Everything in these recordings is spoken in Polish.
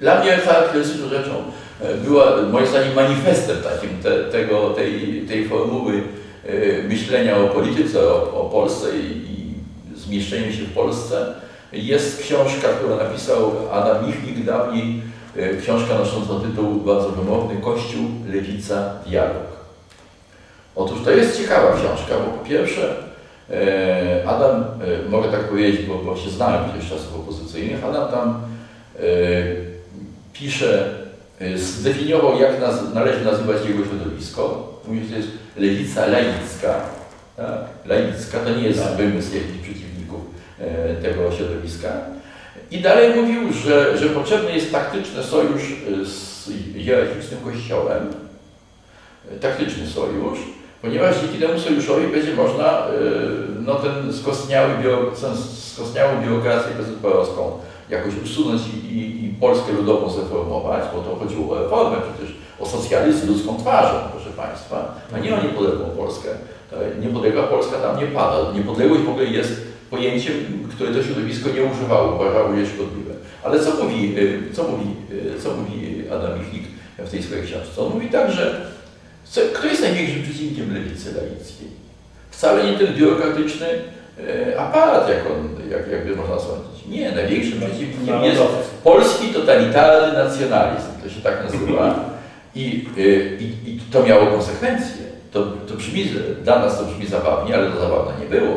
Dla mnie charakterystyczną rzeczą e, była, moim zdaniem, manifestem takim te, tego, tej, tej formuły myślenia o polityce, o, o Polsce i, i zmieszczeniu się w Polsce jest książka, którą napisał Adam Michnik dawniej, książka nosząca tytuł bardzo wymowny Kościół, Lewica, Dialog. Otóż to jest ciekawa książka, bo po pierwsze e, Adam, e, mogę tak powiedzieć, bo, bo się znałem przecież czasów opozycyjnych, Adam tam e, pisze, zdefiniował jak naz należy nazywać jego środowisko. Mówi, że to jest lewica laicka. Tak? Laicka to nie jest tak. wymysł jakichś przeciwników tego środowiska. I dalej mówił, że, że potrzebny jest taktyczny sojusz z hierarchicznym kościołem, taktyczny sojusz, ponieważ dzięki temu sojuszowi będzie można no, ten skostniały, skostniałą biurokrację bezpłatowską jakoś usunąć i, i, i Polskę ludową zreformować, bo to chodziło o reformę przecież, o socjalizm ludzką twarzą, proszę Państwa, a nie o niepodległą Polskę. Niepodległa Polska tam nie pada. Niepodległość w ogóle jest pojęciem, które to środowisko nie używało, uważało je szkodliwe. Ale co mówi, y, co mówi, y, co mówi Adam Michnik w tej swojej książce? On mówi tak, że kto jest największym przeciwnikiem lewicy laickiej? Wcale nie ten biurokratyczny e, aparat, jak on, jak, jakby można sądzić. Nie, największym przeciwnikiem jest polski totalitarny nacjonalizm, to się tak nazywa. I, e, i, i to miało konsekwencje. To, to brzmi, dla nas to brzmi zabawnie, ale to zabawne nie było.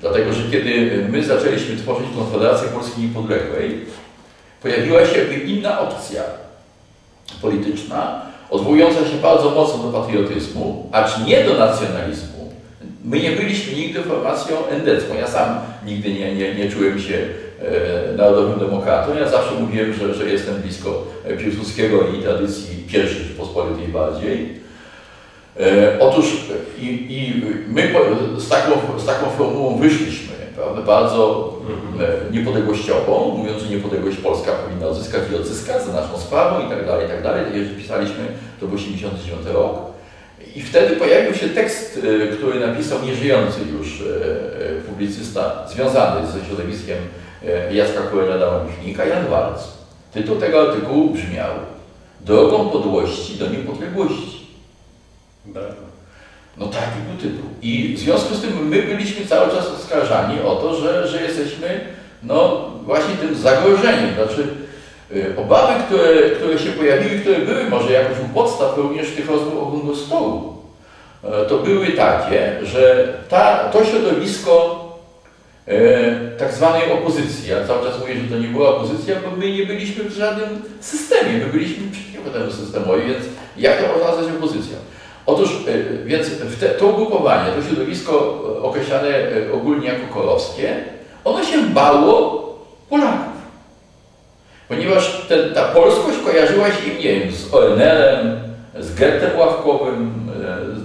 Dlatego, że kiedy my zaczęliśmy tworzyć Konfederację Polski Niepodległej, pojawiła się jakby inna opcja polityczna, odwołująca się bardzo mocno do patriotyzmu, acz nie do nacjonalizmu. My nie byliśmy nigdy formacją endecką. Ja sam nigdy nie, nie, nie czułem się e, narodowym demokratą. Ja zawsze mówiłem, że, że jestem blisko Piłsudskiego i tradycji pierwszej Rzeczpospolitej bardziej. E, otóż i, i my z taką, z taką formułą wyszliśmy, prawda, bardzo e, niepodległościową, mówiąc, że niepodległość Polska powinna odzyskać i odzyskać za naszą sprawą i tak dalej, i tak dalej. Tak pisaliśmy, to był 89 rok. I wtedy pojawił się tekst, e, który napisał nieżyjący już publicysta związany ze środowiskiem Jacka Kuela Michnika, Jan Walc. Tytuł tego artykułu brzmiał Drogą podłości do niepodległości. No takiego typu. I w związku z tym my byliśmy cały czas oskarżani o to, że, że jesteśmy no właśnie tym zagrożeniem. Znaczy y, obawy, które, które się pojawiły, które były może jakoś u podstaw również tych rozmów okrągłego stołu, e, to były takie, że ta, to środowisko e, tak zwanej opozycji, ja cały czas mówię, że to nie była opozycja, bo my nie byliśmy w żadnym systemie, my byliśmy przeciwko temu systemowi, więc jak to można nazwać opozycją? Otóż, e, więc te, to ugrupowanie, to środowisko określane ogólnie jako kolowskie, ono się bało Polaków. Ponieważ ten, ta polskość kojarzyła się im, nie wiem, z ONL-em, z gettem ławkowym,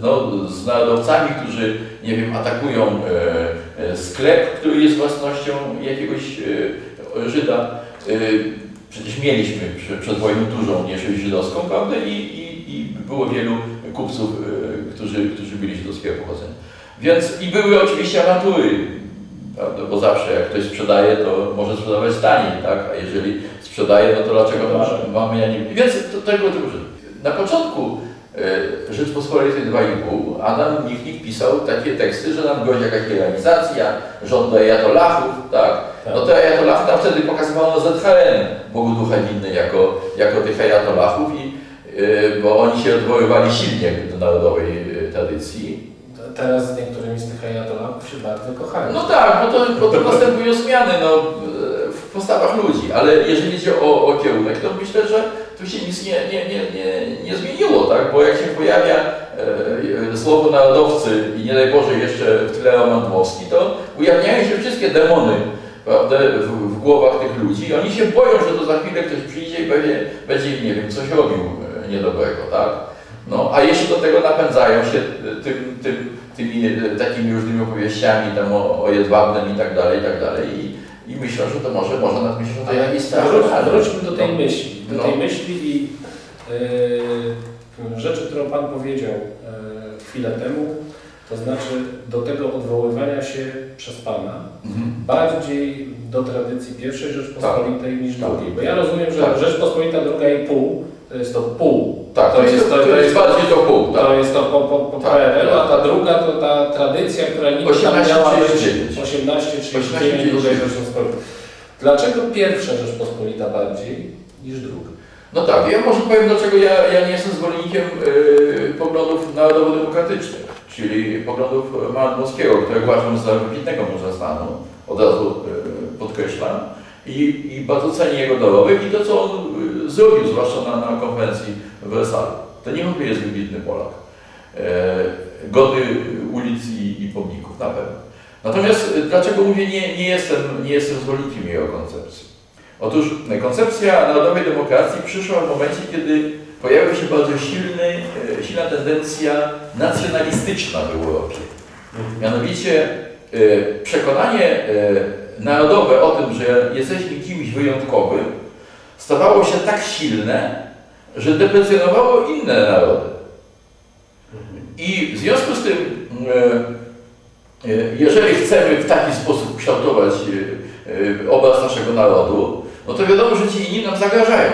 no, z narodowcami, którzy, nie wiem, atakują sklep, który jest własnością jakiegoś Żyda. Przecież mieliśmy przed wojną dużą mniejszość żydowską, prawda? I, i, i było wielu kupców, e, którzy, którzy byli żydowskiego pochodzenia. Więc i były oczywiście awantury, prawda? bo zawsze jak ktoś sprzedaje, to może sprzedawać taniej, tak? a jeżeli sprzedaje, no to dlaczego mamy, mamy ja nie Więc to, tego typu rzeczy. Na początku e, Rzeczpospolitej 2,5 Adam Michnik pisał takie teksty, że nam grozi jakaś iranizacja, rząd do ajatolachów, tak? tak? No to ajatolachy tam wtedy pokazywano ZHN, Bogu Ducha Winny, jako, jako tych ajatolachów i Y, bo oni się odwoływali silnie do narodowej y, tradycji. Teraz z niektórymi z tych ajatolahów się bardzo kochają. No tak, bo to, bo to następują zmiany no, postawach ludzi, ale jeżeli idzie o, o kierunek, to myślę, że tu się nic nie, nie, nie, nie, nie zmieniło, tak? bo jak się pojawia e, słowo narodowcy i nie daj Boże jeszcze w tle Roman Dmowski, to ujawniają się wszystkie demony prawda, w, w, głowach tych ludzi oni się boją, że to za chwilę ktoś przyjdzie i będzie, będzie nie wiem, coś robił niedobrego, tak? No, a jeszcze do tego napędzają się tym, tym, tymi takimi różnymi opowieściami tam o, o Jedwabnym i tak dalej, i tak dalej. I, i myślę, że to może, może nawet myślę, że to jakiś strach. Wróć, wróćmy do tej no, myśli, do no. tej myśli i yy, rzeczy, którą Pan powiedział yy, chwilę temu, To znaczy do tego odwoływania się przez Pana mhm. bardziej do tradycji pierwszej Rzeczpospolitej tak. niż drugiej. Bo ja rozumiem, że tak. Rzeczpospolita druga i pół to jest to pół. Tak, to, to jest, to, to, to jest bardziej to pół. Tak. To jest to ta tradycja, która nigdy nie miała być 1839 drugiej Rzeczpospolitej. Dlaczego pierwsza Rzeczpospolita bardziej niż druga? No tak, ja może powiem dlaczego ja, ja nie jestem zwolennikiem yy, poglądów narodowo-demokratycznych, czyli poglądów Malinowskiego, które uważam za wybitnego męża stanu, od razu yy, podkreślam, i, i bardzo cenię jego dorobek i to, co on yy, zrobił, zwłaszcza na, na konferencji w Wersalu. To niewątpliwie jest wybitny Polak. Yy, godny ulic i, i pomników, na pewno. Natomiast yy, dlaczego mówię, nie, nie, jestem, nie jestem zwolennikiem jego koncepcji? Otóż koncepcja narodowej demokracji przyszła w momencie, kiedy pojawiła się bardzo silny, e, silna tendencja nacjonalistyczna w Europie. Mianowicie przekonanie narodowe o tym, że jesteśmy kimś wyjątkowym, stawało się tak silne, że deprecjonowało inne narody. I w związku z tym, jeżeli chcemy w taki sposób kształtować obraz naszego narodu, no to wiadomo, że ci inni nam zagrażają.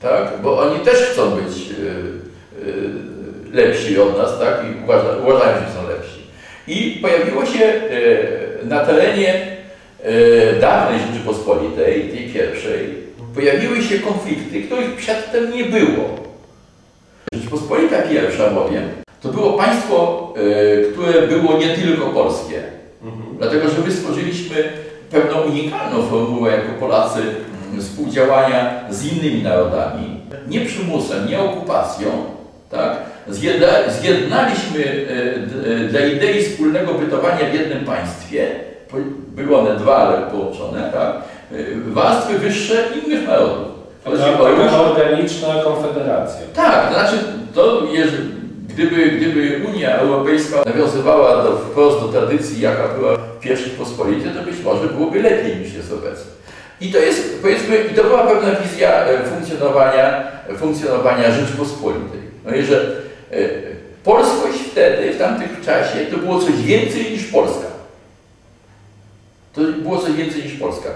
Tak? Bo oni też chcą być lepsi od nas, tak? I uważa, uważają, że są lepsi. I pojawiło się na terenie dawnej Rzeczypospolitej, tej pierwszej, pojawiły się konflikty, których przedtem nie było. Rzeczypospolita pierwsza bowiem, to było państwo, które było nie tylko polskie. Mhm. Dlatego, że my stworzyliśmy pewną unikalną formułę jako Polacy mm, współdziałania z innymi narodami, nie przymusem, nie okupacją, tak? zjednaliśmy e, e, dla idei wspólnego bytowania w jednym państwie, były one dwa, ale połączone, tak? E, warstwy wyższe innych narodów. Taka organiczna konfederacja. Tak, to znaczy, to jest, gdyby, gdyby Unia Europejska nawiązywała do, wprost do tradycji, jaka była pierwszych pospolitych, to być może byłoby lepiej niż jest obecnie. I to jest, powiedzmy, i to była pewna wizja e, funkcjonowania, funkcjonowania Rzeczpospolitej. No i że e, polskość wtedy, w tamtym czasie, to było coś więcej niż Polska. To było coś więcej niż Polska.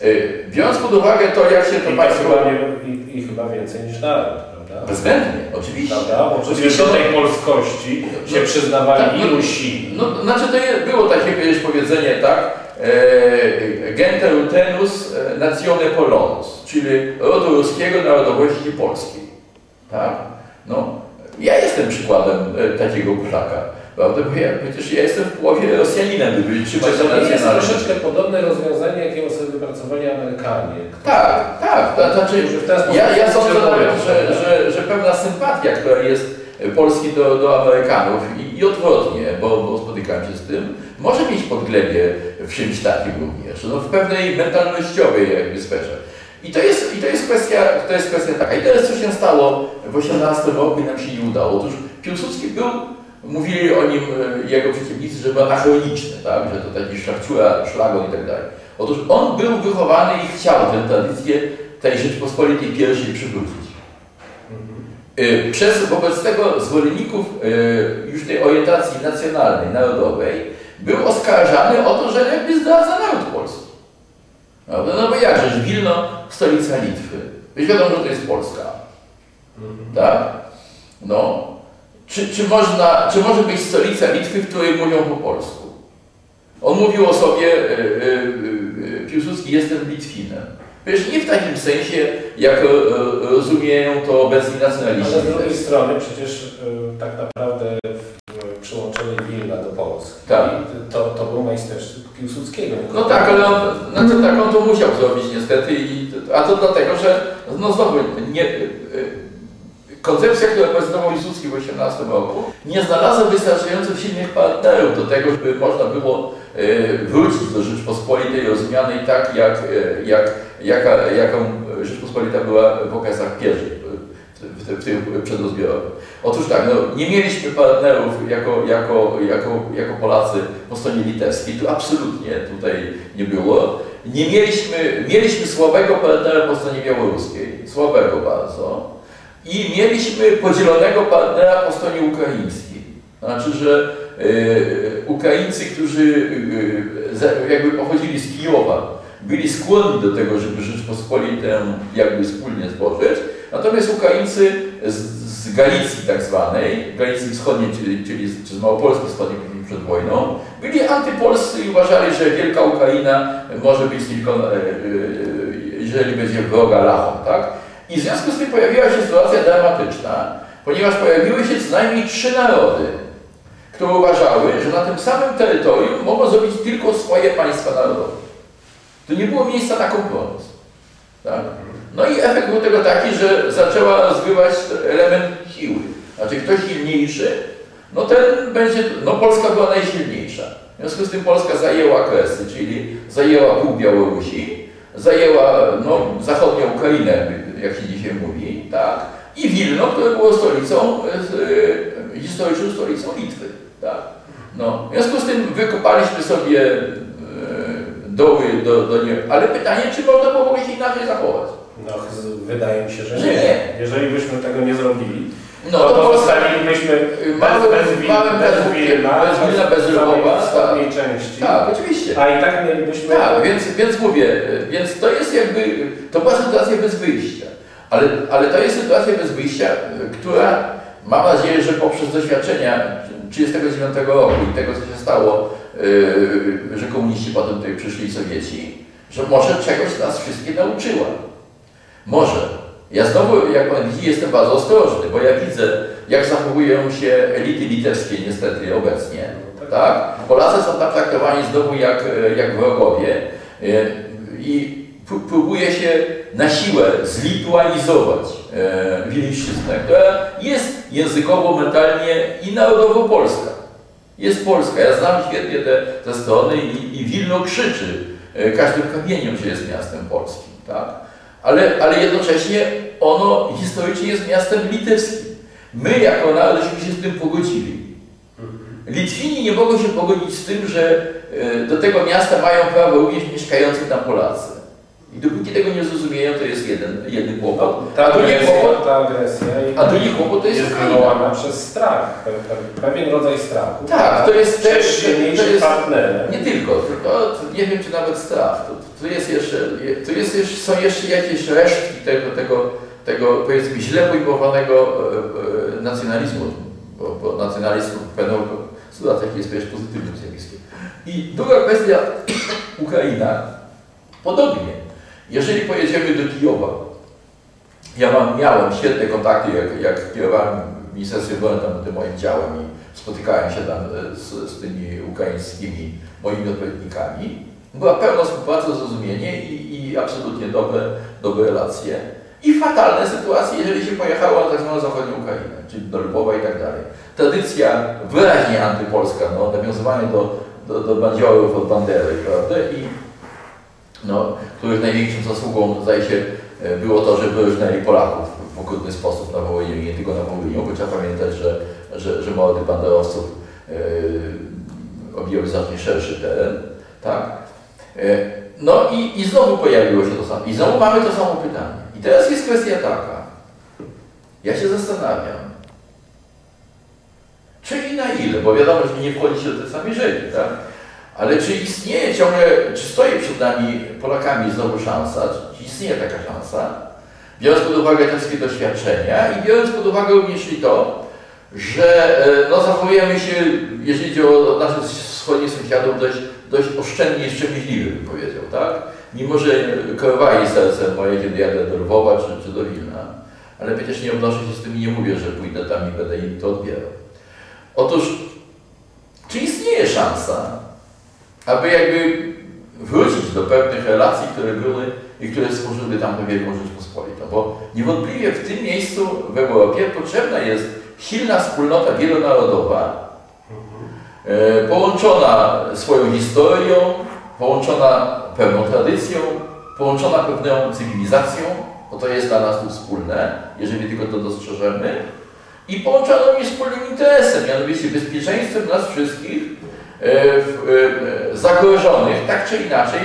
E, biorąc pod uwagę to, jak się to I państwo... I chyba więcej niż naród. Bezwzględnie, oczywiście. Prawda? Bo przecież do tej polskości no, się przyznawali tak, no, Rusi. No, znaczy to było takie kiedyś powiedzenie, tak? E, Gente utenus e, natione polonus, czyli rodu ruskiego narodowości polskiej. Tak? No, ja jestem przykładem e, takiego kurzaka. Prawda? Bo ja, przecież ja jestem w połowie Rosjaninem, gdyby się To jest troszeczkę podobne rozwiązanie, jakiego sobie wypracowali Amerykanie. Tak, tak. To znaczy, ja, ja sądzę nawet, że, że, że pewna sympatia, która jest Polski do, do Amerykanów i, i odwrotnie, bo, bo spotykałem się z tym, może mieć podglebie w czymś takim również, no, w pewnej mentalnościowej jakby sferze. I to, jest, I to jest kwestia, to jest kwestia taka. I teraz co się stało w 18 roku i nam się nie udało. Otóż Piłsudski był Mówili o nim e, jego przeciwnicy, że był anachroniczny, tak? że to taki szlachciura, szlagon i tak dalej. Otóż on był wychowany i chciał tę tradycję tej Rzeczypospolitej pierwszej przywrócić. E, przez wobec tego zwolenników e, już tej orientacji nacjonalnej, narodowej był oskarżany o to, że jakby zdradza naród polski. No, no bo jakżeż Wilno, stolica Litwy. Wiesz, wiadomo, że to jest Polska. Mhm. Tak? No, czy, czy, można, czy może być stolica Litwy, w której mówią po polsku? On mówił o sobie, e, e, Piłsudski, jestem Litwinem. Wiesz, nie w takim sensie, jak rozumieją to obecni nacjonaliści. Ale z drugiej strony przecież tak naprawdę przyłączenie Wilna do Polski, tak. to, to był majstersztyk Piłsudskiego. No tak, ale on, znaczy tak, on to musiał zrobić niestety, i, a to dlatego, że no znowu nie, Koncepcja, którą prezentował Lisucki w 18 roku, nie znalazła wystarczająco silnych partnerów do tego, żeby można było e, wrócić do Rzeczpospolitej rozumianej tak, jak, e, jak, jaka, jaką Rzeczpospolita była w okresach pierwszych, w, tym przedrozbiorowym. Otóż tak, no, nie mieliśmy partnerów jako, jako, jako, jako Polacy po stronie litewskiej, tu absolutnie tutaj nie było. Nie mieliśmy, mieliśmy słabego partnera po stronie białoruskiej, słabego bardzo. I mieliśmy podzielonego partnera po stronie ukraińskiej. Znaczy, że Ukraińcy, którzy jakby pochodzili z Kijowa, byli skłonni do tego, żeby Rzeczpospolitę jakby wspólnie stworzyć, natomiast Ukraińcy z, Galicji tak zwanej, Galicji Wschodniej, czyli, czyli z, z Małopolski Wschodniej przed wojną, byli antypolscy i uważali, że Wielka Ukraina może być tylko, jeżeli będzie wroga Lachom, tak? I w związku z tym pojawiła się sytuacja dramatyczna, ponieważ pojawiły się co najmniej trzy narody, które uważały, że na tym samym terytorium mogą zrobić tylko swoje państwa narodowe. To nie było miejsca na kompromis. Tak? No i efekt był tego taki, że zaczęła rozgrywać element siły. Znaczy kto silniejszy, no ten będzie, no Polska była najsilniejsza. W związku z tym Polska zajęła Kresy, czyli zajęła pół Białorusi, zajęła no, zachodnią Ukrainę, jak się dzisiaj mówi, tak? I Wilno, które było stolicą, e, historyczną stolicą Litwy, tak? No, w związku z tym wykopaliśmy sobie e, doły do, do nie, ale pytanie, czy można było się inaczej zachować? No, wydaje mi się, że, że nie. nie. Jeżeli byśmy tego nie zrobili, no, to, to postawilibyśmy małe, bez, bez, małe bez, bez Wilna, bez Wilna, bez Lwowa, wschodniej tak. części. Tak, oczywiście. A i tak mielibyśmy... Tak, więc, więc mówię, więc to jest jakby, to była sytuacja bez wyjścia. Ale, ale to jest sytuacja bez wyjścia, która mam nadzieję, że poprzez doświadczenia 1939 roku i tego, co się stało, yy, że komuniści potem tutaj przyszli Sowieci, że może czegoś nas wszystkie nauczyła. Może. Ja znowu, jak pan widzi, jestem bardzo ostrożny, bo ja widzę, jak zachowują się elity litewskie niestety obecnie. Tak? Polacy są tam traktowani znowu jak, jak wrogowie yy, i próbuje się na siłę zlituanizować e, Wileńszczyznę, która jest językowo, mentalnie i narodowo polska. Jest polska. Ja znam świetnie te, te strony i, i Wilno krzyczy e, każdym kamieniem, że jest miastem polskim. Tak? Ale, ale jednocześnie ono historycznie jest miastem litewskim. My jako naród się z tym pogodzili. Litwini nie mogą się pogodzić z tym, że e, do tego miasta mają prawo również mieszkający tam Polacy. I dopóki tego nie zrozumieją, to jest jeden, jeden kłopot. Ta, a drugi kłopot, ta agresja a drugi kłopot to jest, jest wywołana przez strach, pewien rodzaj strachu. Tak, to jest też to jest, partner. Nie tylko, tylko nie wiem czy nawet strach. To, to jest jeszcze, to jest jeszcze, są jeszcze jakieś resztki tego, tego, tego powiedzmy źle pojmowanego e, e, nacjonalizmu, bo, bo nacjonalizm w pewną sytuacjach jest przecież pozytywnym zjawiskiem. I druga kwestia, Ukraina, podobnie. Jeżeli pojedziemy do Kijowa, ja mam, miałem świetne kontakty, jak, jak kierowałem Ministerstwie Obrony tam tym moim działem i spotykałem się tam e, z, z tymi ukraińskimi moimi odpowiednikami. Była pełna współpraca, zrozumienie i, i absolutnie dobre, dobre relacje. I fatalne sytuacje, jeżeli się pojechało na tak zwaną zachodnią Ukrainę, czyli do Lwowa i tak dalej. Tradycja wyraźnie antypolska, no, nawiązywanie do, do, do bandziorów od Bandery, prawda? I no, których największą zasługą zdaje się e, było to, że wyróżniali Polaków w okrutny sposób na Wołyniu i nie tylko na Wołyniu, bo trzeba pamiętać, że, że, że mordy banderowców yy, objęły znacznie szerszy teren. Tak? Yy, no i, i znowu pojawiło się to samo. I znowu mamy to samo pytanie. I teraz jest kwestia taka. Ja się zastanawiam, czy i na ile, bo wiadomo, że nie wchodzi się do tej samej rzeki, tak? Ale czy istnieje ciągle, czy stoi przed nami Polakami znowu szansa, czy istnieje taka szansa, biorąc pod uwagę te wszystkie doświadczenia i biorąc pod uwagę również i to, że e, no, zachowujemy się, jeżeli chodzi o naszych wschodnich sąsiadów, dość, dość oszczędnie i szczęśliwie, bym powiedział, tak? Mimo, że krwawali serce moje, kiedy jadę do Lwowa czy, czy do Wilna, ale przecież nie odnoszę się z tym i nie mówię, że pójdę tam i będę im to odbierał. Otóż, czy istnieje szansa, aby jakby wrócić do pewnych relacji, które były i które stworzyły tam tę Wielką Rzeczpospolitą. Bo niewątpliwie w tym miejscu w Europie potrzebna jest silna wspólnota wielonarodowa, e, połączona swoją historią, połączona pewną tradycją, połączona pewną cywilizacją, bo to jest dla nas tu wspólne, jeżeli tylko to dostrzeżemy, i połączona również wspólnym interesem, mianowicie bezpieczeństwem nas wszystkich, zagrożonych tak czy inaczej